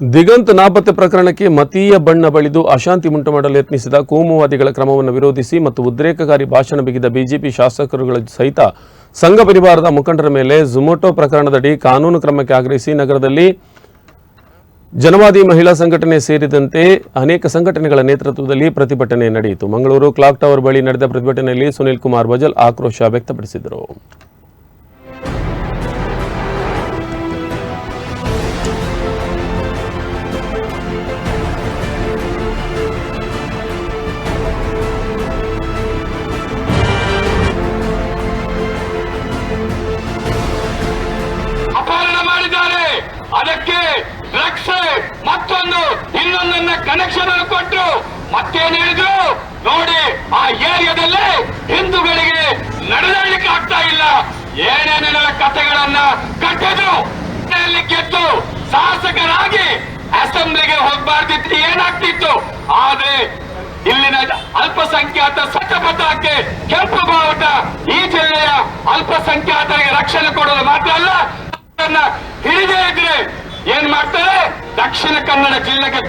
ದಿಗಂತ್ ನಾಪತ್ತೆ ಪ್ರಕರಣಕ್ಕೆ ಮತೀಯ ಬಣ್ಣ ಬಳಿದು ಅಶಾಂತಿ ಉಂಟು ಮಾಡಲು ಯತ್ನಿಸಿದ ಕೋಮುವಾದಿಗಳ ಕ್ರಮವನ್ನು ವಿರೋಧಿಸಿ ಮತ್ತು ಉದ್ರೇಕಕಾರಿ ಭಾಷಣ ಬಿಗಿದ ಬಿಜೆಪಿ ಶಾಸಕರುಗಳ ಸಹಿತ ಸಂಘ ಪರಿವಾರದ ಮುಖಂಡರ ಮೇಲೆ ಝುಮೊಟೊ ಪ್ರಕರಣದಡಿ ಕಾನೂನು ಕ್ರಮಕ್ಕೆ ಆಗ್ರಹಿಸಿ ನಗರದಲ್ಲಿ ಜನವಾದಿ ಮಹಿಳಾ ಸಂಘಟನೆ ಸೇರಿದಂತೆ ಅನೇಕ ಸಂಘಟನೆಗಳ ನೇತೃತ್ವದಲ್ಲಿ ಪ್ರತಿಭಟನೆ ನಡೆಯಿತು. ಮಂಗಳೂರು ಕ್ಲಾಕ್ ಟವರ್ ಬಳಿ ನಡೆದ ಪ್ರತಿಭಟನೆಯಲ್ಲಿ ಸುನಿಲ್ ಕುಮಾರ್ ಬಜಲ್ ಆಕ್ರೋಶ ವ್ಯಕ್ತಪಡಿಸಿದರು. ಅದಕ್ಕೆ ಡ್ರಗ್ಸ್ ಮತ್ತೊಂದು, ಇನ್ನೊಂದನ್ನ ಕನೆಕ್ಷನ್ ಅನ್ನು ಕೊಟ್ಟು ಮತ್ತೇನ್ ಹೇಳಿದ್ರು? ನೋಡಿ, ಆ ಏರಿಯಾದಲ್ಲಿ ಹಿಂದೂಗಳಿಗೆ ನಡೆದಾಡ್ಲಿಕ್ಕೆ ಆಗ್ತಾ ಇಲ್ಲ. ಏನೇನೆಲ್ಲ ಕಥೆಗಳನ್ನ ಕಟ್ಟಿದ್ರು. ಗೆದ್ದು ಶಾಸಕರಾಗಿ ಅಸೆಂಬ್ಲಿಗೆ ಹೋಗ್ಬಾರ್ದಿತ್ತು, ಏನಾಗ್ತಿತ್ತು? ಆದ್ರೆ ಇಲ್ಲಿನ ಅಲ್ಪಸಂಖ್ಯಾತ ಸಟ್ಟಪಥಕ್ಕೆ ಕೆಂಪು ಬಾವುಟ ಈ ಜಿಲ್ಲೆಯ ಅಲ್ಪಸಂಖ್ಯಾತರಿಗೆ ರಕ್ಷಣೆ ಕೊಡೋದು ಮಾತ್ರ ಅಲ್ಲ ದಕ್ಷಿಣ ಕನ್ನಡ ಜಿಲ್ಲೆಗೆ ಬೆಂಕಿ ಕೊಡ್ತೇವೆ